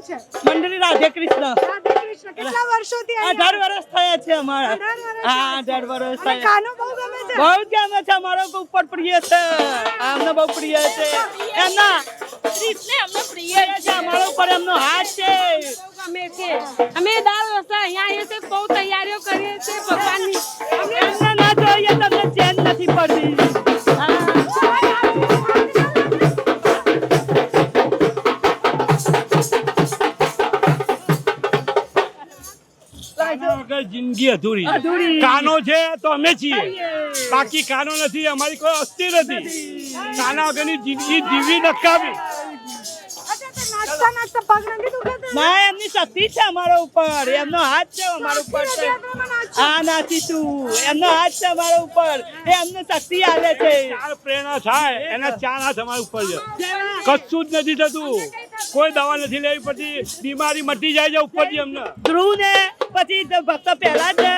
મંડળી રાધે કૃષ્ણ. રાધે કૃષ્ણ. કેટલા વર્ષોથી અઢાર વર્ષ થયા છે અમારા. હા અઢાર વર્ષ થયા. કાનો બહુ ગમે છે? બહુ ગમે છે. અમારો ઉપર પ્રિય છે. અમને બહુ પ્રિય છે. એમના કૃષ્ણ અમને પ્રિય છે. અમારો ઉપર એમનો હાથ છે. અમે છે. અમે દર વર્ષે અહીંયા આવીએ છીએ બહુ તૈયારીઓ કરીએ છીએ ભગવાનની વગર જિંદગી અધૂરી કાનો છે તો અમે છીએ. બાકી કાનો નથી અમારી કોઈ અસ્તી નથી. કાના વગરની જિંદગી જીવી નકામી. અચ્છા, તો નાચતા નાચતા પગ નથી દુખાતા? ના એમની શક્તિ છે અમારા ઉપર. એમનો હાથ છે અમારા ઉપર છે. રથયાત્રામાં તું. એમનો હાથ છે અમારા ઉપર. એ અમને શક્તિ આલે છે. પ્રેરણા થાય એના ચાર હાથ અમારા ઉપર છે. કશું જ નથી થતું. કોઈ દવા નથી લેવી પડતી બીમારી મટી જાય છે ઉપરથી અમને. ધ્રુવ ને પછી ભક્ત પહેલા છે